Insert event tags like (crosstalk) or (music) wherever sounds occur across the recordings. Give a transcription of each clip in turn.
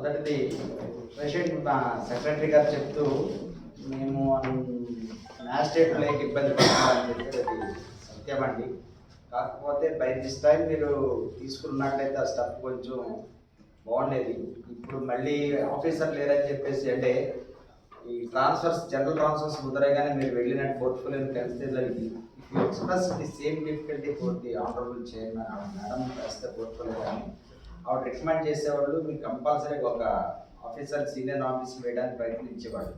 మొదటిది ప్రెసిడెంట్ మా సెక్రటరీ గారు చెప్తూ మేము మ్యాజిస్ట్రేట్ లేక ఇబ్బంది పడుతున్నారని చెప్పి సత్యమండి కాకపోతే బై దిస్ టైం మీరు తీసుకున్నట్లయితే ఆ స్టఫ్ కొంచెం బాగుండేది. ఇప్పుడు మళ్ళీ ఆఫీసర్ లేరని చెప్పేసి అంటే ఈ ట్రాన్స్ఫర్స్ జనరల్ ట్రాన్స్ఫర్స్ ముద్రగానే మీరు వెళ్ళినట్టు portfolio consider express the same difficulty for the honourable chairman madam వేస్తే పోర్ట్ఫోలియో కానీ ఆవిడ రికమెండ్ చేసేవాళ్ళు మీకు కంపల్సరీగా ఒక ఆఫీసర్ సీనియర్ ఆఫీస్ వేయడానికి ప్రయత్నించేవాళ్ళు.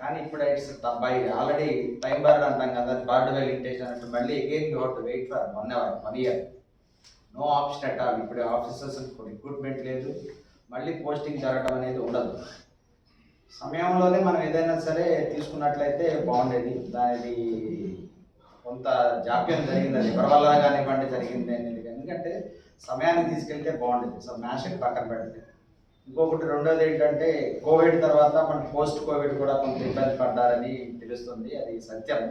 కానీ ఇప్పుడు it's by already time bar అంటాం కదా బార్డ్ వెలిటేషన్ అంటే మళ్ళీ again you have to wait for one hour one year no option at all ఇప్పుడు ఆఫీసర్స్ రిక్రూట్మెంట్ లేదు. మళ్ళీ పోస్టింగ్ జరగడం అనేది ఉండదు. సమయంలోనే మనం ఏదైనా సరే తీసుకున్నట్లయితే బాగుండేది. దాని కొంత జాప్యం జరిగింది అది ఎవరి వల్ల కానివ్వండి జరిగింది. అనేది ఎందుకంటే సమయాన్ని తీసుకెళ్తే బాగుండేది సో మ్యాషన్ పక్కన పెడితే. ఇంకొకటి రెండోది ఏంటంటే కోవిడ్ తర్వాత మన పోస్ట్ కోవిడ్ కూడా కొంత ఇబ్బంది పడ్డారని తెలుస్తుంది. అది సత్యం.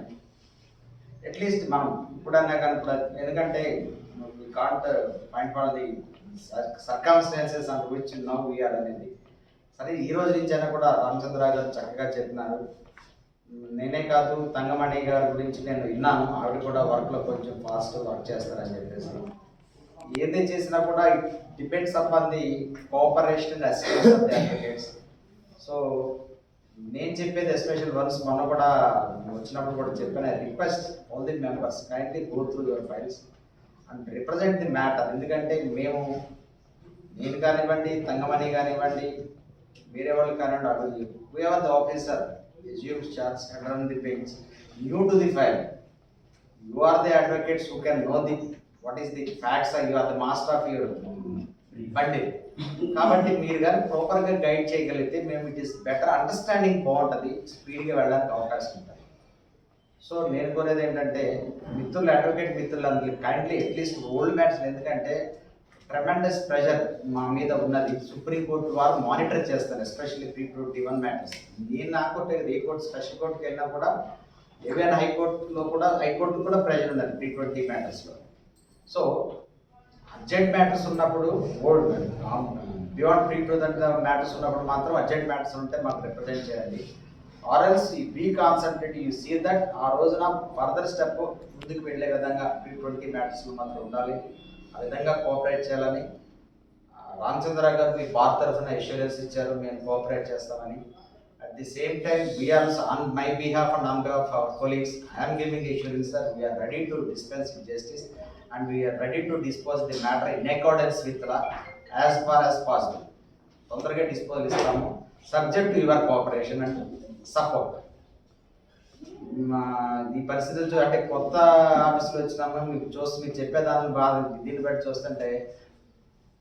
అట్లీస్ట్ మనం ఇప్పుడన్నా కానీ ఎందుకంటే can't point for the circumstances and which నవ్వు వీఆర్ అనేది. సరే ఈ రోజు నుంచి అయినా కూడా రామచంద్ర గారు చక్కగా చెప్పినారు. నేనే కాదు తంగమణి గారి గురించి నేను విన్నాను. ఆవిడ కూడా వర్క్లో కొంచెం ఫాస్ట్ వర్క్ చేస్తారని చెప్పేసి. ఏది చేసినా కూడా depends upon the cooperation and assistance of the advocates so నేను చెప్పేది ఎస్పెషల్ వన్స్ మొన్న కూడా వచ్చినప్పుడు కూడా చెప్పిన request all the members kindly go through your files and represent the matter ఎందుకంటే మేము నేను కానివ్వండి తంగమణి కానివ్వండి వేరే వాళ్ళు కానివ్వండి అడుగు we are the officer assumes charge and run the pains new to the file you are the advocates who can know the what is the facts you are the master of your బండి. కాబట్టి మీరు కానీ ప్రాపర్గా guide చేయగలిగితే మేము it is better understanding బాగుంటుంది స్పీడ్గా వెళ్ళడానికి అవకాశం ఉంటుంది. సో నేను కోరేది ఏంటంటే మిత్రులు అడ్వకేట్ మిత్రులందరికీ kindly at least old mats ఎందుకంటే ట్రెమెండస్ ప్రెషర్ మా మీద ఉన్నది. సుప్రీంకోర్టు వారు మానిటర్ చేస్తారు especially three twenty one matters నేను నా కోర్టు ఏ కోర్టు స్పెషల్ కోర్టుకి వెళ్ళినా కూడా ఏవైనా హైకోర్టులో కూడా హైకోర్టు కూడా ప్రెషర్ ఉన్నది త్రీ ట్వంటీ మ్యాటర్స్లో సో అర్జెంట్ మ్యాటర్స్ ఉన్నప్పుడు old beyond three two matters ఉన్నప్పుడు మాత్రం అర్జెంట్ మ్యాటర్స్ ఉంటే మాకు రిప్రజెంట్ చేయండి. ఆర్ఎల్స్ be concentrate you see that ఆ రోజున ఫర్దర్ స్టెప్ ముందుకు వెళ్ళే విధంగా ప్రీ ట్వంటీ మ్యాటర్స్లో మాత్రం ఉండాలి. ఆ విధంగా కోఆపరేట్ చేయాలని. రామచంద్ర గారు మీ బార్ తరఫున ఎష్యూరెన్స్ ఇచ్చారు మేము కోఆపరేట్ చేస్తామని. At the same time we are on my behalf and on behalf our colleagues I'm giving assurance sir we are ready to dispense with justice and we are ready to dispose the matter in accordance with law as far as possible తొందరగా disposal ఇస్తాము. Subject to your cooperation and support ఈ పరిస్థితులు అంటే కొత్త ఆఫీస్లో వచ్చినాము. మీకు చూస్తే మీరు చెప్పేదాన్ని బాధ దీన్ని బట్టి చూస్తుంటే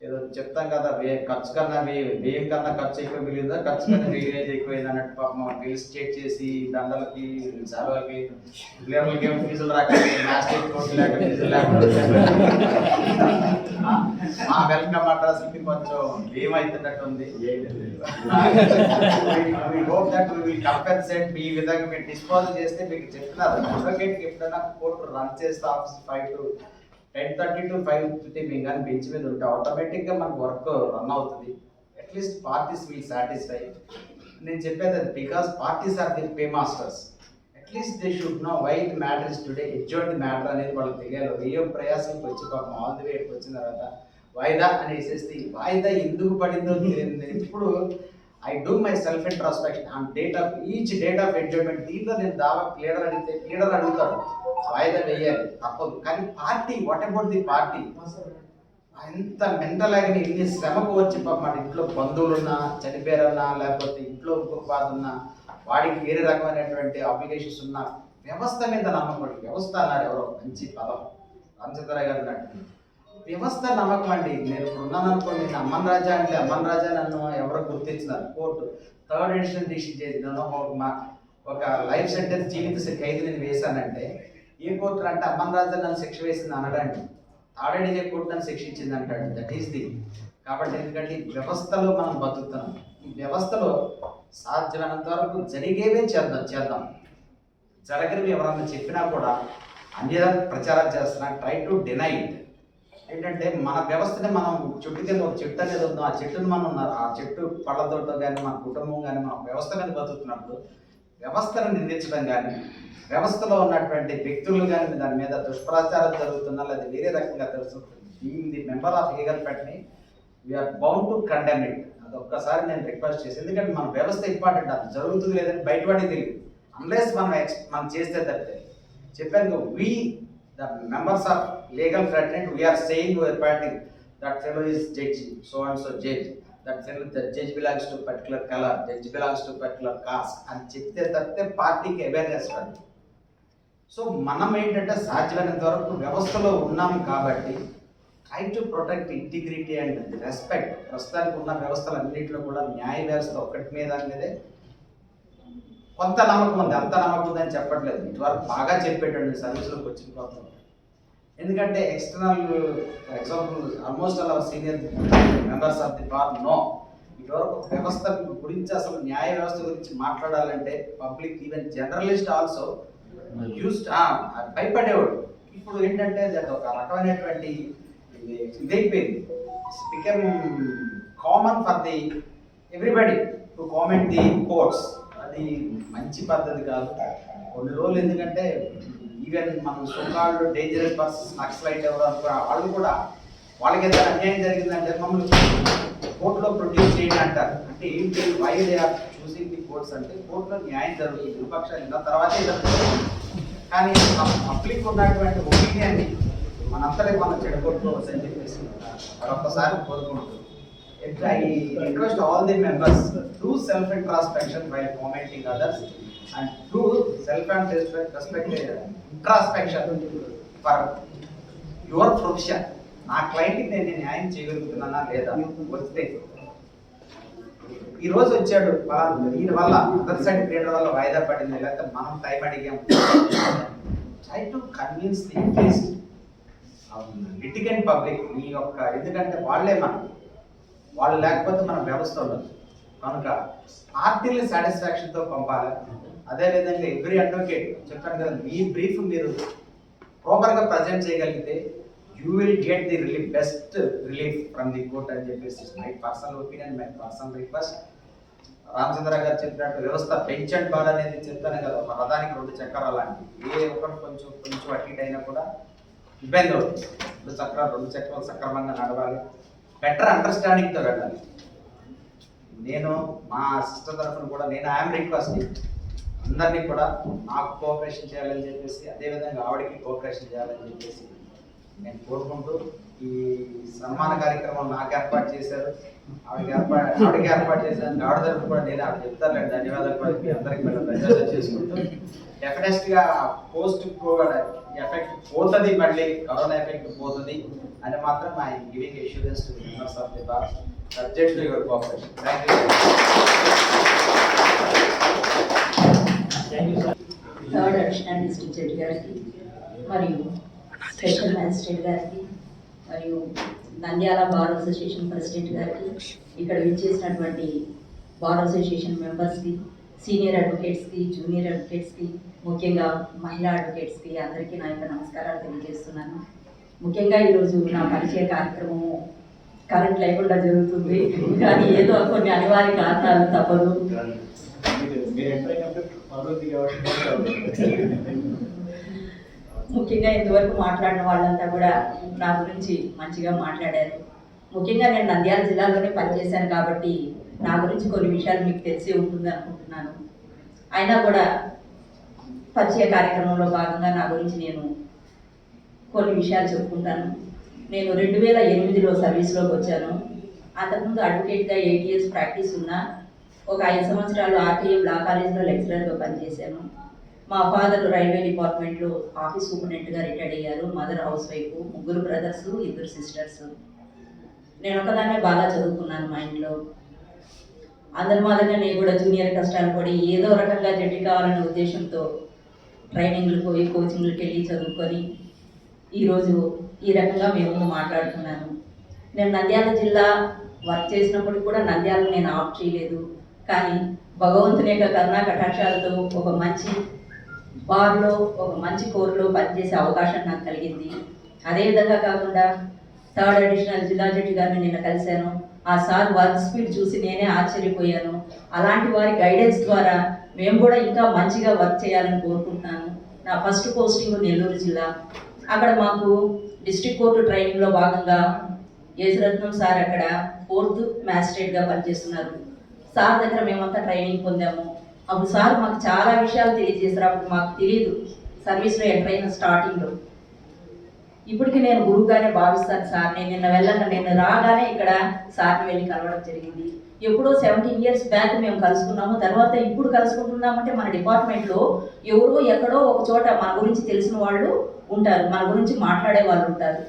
ఏదో చెప్తాం కదా వే ఖర్చు కన్నా వే- వ్యయం కన్నా ఖర్చు ఎక్కువ మిగిలిందా? ఖర్చు కన్నా (laughs) వేయేజ్ ఎక్కువైంది అన్నట్టు పాపం బిల్ స్టేట్ చేసి దండలకి సెలవులకి పిల్లలకి ఏమో ఫీజులు రాక మాస్టర్ కోర్టు లేక ఫీజులు లేకుండా మా వెల్కమ్ అడ్రస్కి కొంచెం వ్యయం అవుతున్నట్టు ఉంది హోప్ దట్ విల్ కంపెన్సేట్ మీ విధంగా మీరు డిస్పోజల్ చేస్తే మీకు చెప్తున్నారు అడ్వకేట్కి ఎప్పుడైనా కోర్టు రన్ చేస్తే office five to ten thirty to five fifty మేము కానీ బెంచ్ మీద ఉంటే ఆటోమేటిక్గా మనకు వర్క్ రన్ అవుతుంది. At least parties will satisfy నేను చెప్పేది అది because parties are the pay masters at least they should know why the matter is today adjourned matter అనేది వాళ్ళకి తెలియాలి. వెయ్యో ప్రయాసంకి వచ్చి పాపం ఆల్ ది వే వచ్చిన తర్వాత. వాయిదా అనేసేసి వాయిదా ఎందుకు పడిందో తెలియదు. ఇప్పుడు I do my self introspection and date of each date of enjoyment దీంట్లో నేను దావా లీడర్ అడిగితే లీడర్ అడుగుతాడు వాయిదా వేయాలి తప్పదు. కానీ party what about the party ఎంత మెంటల్ ఆగిన ఇన్ని శ్రమకు వచ్చి మన ఇంట్లో బంధువులున్నా చనిపోయారన్నా లేకపోతే ఇంట్లో ఇంకొక బాధ ఉన్నా వాడికి వేరే రకమైనటువంటి అప్లికేషన్స్ ఉన్న వ్యవస్థ మీద నమ్మకం వ్యవస్థ అన్నారు ఎవరో మంచి పదం. రామచంద్ర గారు వ్యవస్థ నమ్మకం అండి. నేను ఉన్నాను అనుకోండి అమ్మన్ రాజా అంటే అమ్మన్ రాజా నన్ను ఎవరో గుర్తించినారు కోర్టు. థర్డ్ ఎడిషన్ డిసిషన్ చేసి నన్ను ఒక మా ఒక లైఫ్ సెంటెన్స్ జీవిత ఖైదు నేను వేశానంటే ఏ కోర్టు అంటే అమ్మన్ రాజా నన్ను శిక్ష వేసింది అనడండి. థర్డ్ ఎడిషన్ కోర్టు నన్ను శిక్షించింది అంటాడు. దట్ ఈస్ ది కాబట్టి ఎందుకంటే ఈ వ్యవస్థలో మనం బతుకుతున్నాం. ఈ వ్యవస్థలో సాధ్యమైనంత వరకు జరిగేవే చేద్దాం చేద్దాం. జరగనివి ఎవరన్నా చెప్పినా కూడా అన్య ప్రచారం చేస్తున్నా ట్రై టు డినై ఇట్ ఏంటంటే మన వ్యవస్థని మనం చెట్టు కింద ఒక చెట్టు అనేది ఉందో ఆ చెట్టుని మనం ఉన్నారు ఆ చెట్టు పళ్ళతోటో కానీ మన కుటుంబం కానీ మన వ్యవస్థ మీద బతుకుతున్నప్పుడు వ్యవస్థను నిందించడం కానీ వ్యవస్థలో ఉన్నటువంటి వ్యక్తులు కానీ దాని మీద దుష్ప్రచారం జరుగుతున్నా లేదా వేరే రకంగా జరుగుతుంది ది మెంబర్ ఆఫ్ లీగల్ పెట్టని we are bound to condemn it అది ఒక్కసారి నేను రిక్వెస్ట్ చేసి ఎందుకంటే మన వ్యవస్థ ఇంపార్టెంట్ అది జరుగుతుంది లేదని బయటపడి తెలియదు. అన్లెస్ మనం ఎక్స్ మనం చేస్తే తప్పితే. చెప్పాను we the members of legal fraternity we are saying your party that fellow is judge so and so judge that fellow the judge belongs to particular colour judge belongs to particular caste అని చెప్తే తప్పితే పార్టీకి awareness రాదు. So మనం ఏంటంటే సాధ్యమైనంత వరకు వ్యవస్థలో ఉన్నాం కాబట్టి try to protect integrity and respect ప్రస్తుతానికి ఉన్న వ్యవస్థలన్నింటిలో కూడా న్యాయ వ్యవస్థ ఒక్కటి మీద మీదే కొంత నమ్మకం ఉంది అంత నమ్మకం ఉంది అని చెప్పట్లేదు. ఇటువరకు బాగా చెప్పేటండి సర్వీస్లోకి వచ్చిన కొత్త ఎందుకంటే external for example almost all our senior members of the bar no ఇటువరకు వ్యవస్థ గురించి అసలు న్యాయ వ్యవస్థ గురించి మాట్లాడాలంటే public even journalist also used భయపడేవాడు. ఇప్పుడు ఏంటంటే అది ఒక రకమైనటువంటి ఇదైపోయింది. Become common for the everybody to comment the courts అది మంచి పద్ధతి కాదు. కొన్ని రోజులు ఎందుకంటే ఈవెన్ మన సొంతాళ్ళు డేంజరస్ పర్సన్స్ నక్సలైట్ ఎవరు అనుకో వాళ్ళు కూడా వాళ్ళకి ఎంత అన్యాయం జరిగిందంటే మమ్మల్ని కోర్టులో ప్రొడ్యూస్ చేయండి అంటారు. అంటే ఏంటి? Why they are choosing the courts అంటే కోర్టులో న్యాయం జరుగుతుంది. విపక్షాలు ఇలా తర్వాతే జరుగుతుంది కానీ పబ్లిక్ ఉన్నటువంటి ఒపీనియన్ని మనంతరే మనం చెడగొట్టుకోవచ్చు అని చెప్పేసి మరొకసారి కోరుకుంటున్నాను I request all the members to self introspection by commenting and to self and respect introspection for your profession నా క్లయింట్కి నేను న్యాయం చేయగలుగుతున్నానా లేదా వస్తే ఈ రోజు వచ్చాడు పలానా దీని వల్ల అదర్ సైడ్ క్రియేటర్ వల్ల వాయిదా పడింది లేకపోతే మనం టైం అడిగాం? Try to convince the interest litigant public మీ యొక్క ఎందుకంటే వాళ్ళే మనం. వాళ్ళు లేకపోతే మన వ్యవస్థ ఉండదు. కనుక పార్టీని సాటిస్ఫాక్షన్తో పంపాలి? అదేవిధంగా ఎవ్రీ అడ్వకేట్ చెప్పాను కదా మీ బ్రీఫ్ మీరు ప్రాపర్గా ప్రజెంట్ చేయగలిగితే you will get the relief best relief from the court అని చెప్పేసి my personal opinion my personal request Ramachandra గారు చెప్పినట్టు వ్యవస్థ పెంచడం బాల్ అనేది చెప్తాను కదా ఒక రథానికి రెండు చక్రాలు లాంటి ఏ ఒక్కటి కొంచెం కొంచెం అటు అయినా కూడా ఇబ్బంది అవుతుంది. రెండు చక్రాలు రెండు చక్రాలు సక్రమంగా నడవాలి. బెటర్ అండర్స్టాండింగ్తో వెళ్ళాలి. నేను మా సిస్టర్ తరఫున కూడా నేను ఐఎమ్ రిక్వెస్టింగ్ అందరినీ కూడా నాకు కోఆపరేషన్ చేయాలని చెప్పేసి అదేవిధంగా ఆవిడకి కోఆపరేషన్ చేయాలని చెప్పేసి నేను కోరుకుంటూ ఈ సన్మాన కార్యక్రమం నాకు ఏర్పాటు చేశారు. ఆవిడకి ఏర్పాటు ఆవిడకి ఏర్పాటు చేశాను ఆవిడ తరఫు కూడా నేను ఆవిడ చెప్తాను ధన్యవాదాలు కూడా మీ అందరికి మేము ధన్యవాదాలు చేసుకుంటూ. డెఫినెట్గా పోస్ట్ కోవిడ్ ఎఫెక్ట్ పోతుంది మళ్ళీ కరోనా ఎఫెక్ట్ పోతుంది అని మాత్రం I giving assurance to members of the bar subject your cooperation thank you third additional district judge గారికి మరియు స్పెషల్ మ్యాజిస్ట్రేట్ గారికి మరియు నంద్యాల బార్ అసోసియేషన్ ప్రెసిడెంట్ గారికి ఇక్కడ విచ్చేసినటువంటి బార్ అసోసియేషన్ మెంబర్స్కి సీనియర్ అడ్వకేట్స్కి జూనియర్ అడ్వకేట్స్కి ముఖ్యంగా మహిళా అడ్వకేట్స్కి అందరికీ నా యొక్క నమస్కారాలు తెలియజేస్తున్నాను. ముఖ్యంగా ఈరోజు నా పరిచయ కార్యక్రమము కరెంట్ లేకుండా జరుగుతుంది. కానీ ఏదో కొన్ని అనివార్య కారణాలు తప్పదు. ముఖ్యంగా ఇంతవరకు మాట్లాడిన వాళ్ళంతా కూడా నా గురించి మంచిగా మాట్లాడారు. ముఖ్యంగా నేను నంద్యాల జిల్లాలోనే పనిచేశాను కాబట్టి నా గురించి కొన్ని విషయాలు మీకు తెలిసి ఉంటుంది అనుకుంటున్నాను. అయినా కూడా పరిచయ కార్యక్రమంలో భాగంగా నా గురించి నేను కొన్ని విషయాలు చెప్పుకుంటాను. నేను రెండు వేల ఎనిమిదిలో సర్వీస్లోకి వచ్చాను. అంతకుముందు అడ్వకేట్గా ఎయిట్ ఇయర్స్ ప్రాక్టీస్ ఉన్నా ఒక ఐదు సంవత్సరాలు ఆర్టీఎం లా కాలేజ్లో లెక్చరర్గా పనిచేశాను మా ఫాదర్ రైల్వే డిపార్ట్మెంట్లో ఆఫీస్ సూపరింటెండెంట్గా రిటైర్డ్ అయ్యారు. మదర్ హౌస్ వైఫ్ ముగ్గురు బ్రదర్స్ ఇద్దరు సిస్టర్స్. నేను ఒకదాన్నే బాగా చదువుకున్నాను మా ఇంట్లో. అందరి మాదిరిగా నేను కూడా జూనియర్ కష్టాలు పడి ఏదో రకంగా జడ్డి కావాలనే ఉద్దేశంతో ట్రైనింగ్లకు పోయి కోచింగ్లకు వెళ్ళి చదువుకొని ఈరోజు ఈ రకంగా మేము మాట్లాడుతున్నాను నేను నంద్యాల జిల్లా వర్క్ చేసినప్పుడు కూడా నంద్యాలను నేను ఆఫ్ చేయలేదు. కానీ భగవంతుని యొక్క కరుణా కటాక్షాలతో ఒక మంచి బార్లో ఒక మంచి కోర్టులో పనిచేసే అవకాశం నాకు కలిగింది. అదేవిధంగా కాకుండా థర్డ్ అడిషనల్ జిల్లా జడ్జి గారిని నిన్న కలిశాను. ఆ సార్ వర్క్ స్పీడ్ చూసి నేనే ఆశ్చర్యపోయాను. అలాంటి వారి గైడెన్స్ ద్వారా మేము కూడా ఇంకా మంచిగా వర్క్ చేయాలని కోరుకుంటున్నాను. నా ఫస్ట్ పోస్టింగ్ నెల్లూరు జిల్లా. అక్కడ మాకు డిస్ట్రిక్ట్ కోర్టు ట్రైనింగ్లో భాగంగా యేసురత్నం సార్ అక్కడ ఫోర్త్ మ్యాజిస్ట్రేట్గా పనిచేస్తున్నారు. సార్ దగ్గర మేమంతా ట్రైనింగ్ పొందాము. అప్పుడు సార్ మాకు చాలా విషయాలు తెలియజేశారు. అప్పుడు మాకు తెలియదు సర్వీస్లో ఎంటర్ అయిన స్టార్టింగ్లో ఇప్పటికి నేను గురువుగానే భావిస్తాను సార్. నేను నిన్న వెళ్ళను నేను రాగానే ఇక్కడ సార్ని వెళ్ళి కలవడం జరిగింది. ఎప్పుడో సెవెంటీన్ ఇయర్స్ బ్యాక్ మేము కలుసుకున్నాము. తర్వాత ఇప్పుడు కలుసుకుంటున్నామంటే మన డిపార్ట్మెంట్లో ఎవరో ఎక్కడో ఒక చోట మన గురించి తెలిసిన వాళ్ళు ఉంటారు. మన గురించి మాట్లాడే వాళ్ళు ఉంటారు.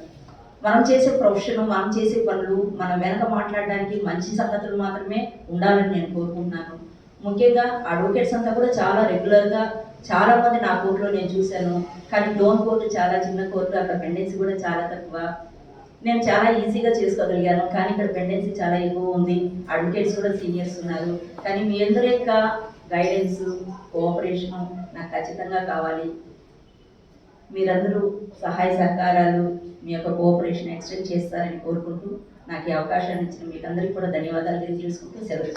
మనం చేసే ప్రొఫెషన్ మనం చేసే పనులు మనం వెనక మాట్లాడడానికి మంచి సంగతులు మాత్రమే ఉండాలని నేను కోరుకుంటున్నాను. ముఖ్యంగా అడ్వకేట్స్ అంతా కూడా చాలా రెగ్యులర్గా చాలా మంది నా కోర్టులో నేను చూశాను. కానీ డోన్ కోర్టు చాలా చిన్న కోర్టు అక్కడ పెండెన్సీ కూడా చాలా తక్కువ. నేను చాలా ఈజీగా చేసుకోగలిగాను. కానీ ఇక్కడ పెండెన్సీ చాలా ఎక్కువ ఉంది. అడ్వకేట్స్ కూడా సీనియర్స్ ఉన్నారు. కానీ మీ అందరి యొక్క గైడెన్స్ కోఆపరేషన్ నాకు ఖచ్చితంగా కావాలి. మీరందరూ సహాయ సహకారాలు మీ యొక్క కోఆపరేషన్ ఎక్స్టెండ్ చేస్తారని కోరుకుంటూ నాకు ఈ అవకాశాన్ని ఇచ్చిన మీకందరికీ కూడా ధన్యవాదాలు తెలియజేసుకుంటూ సెలవు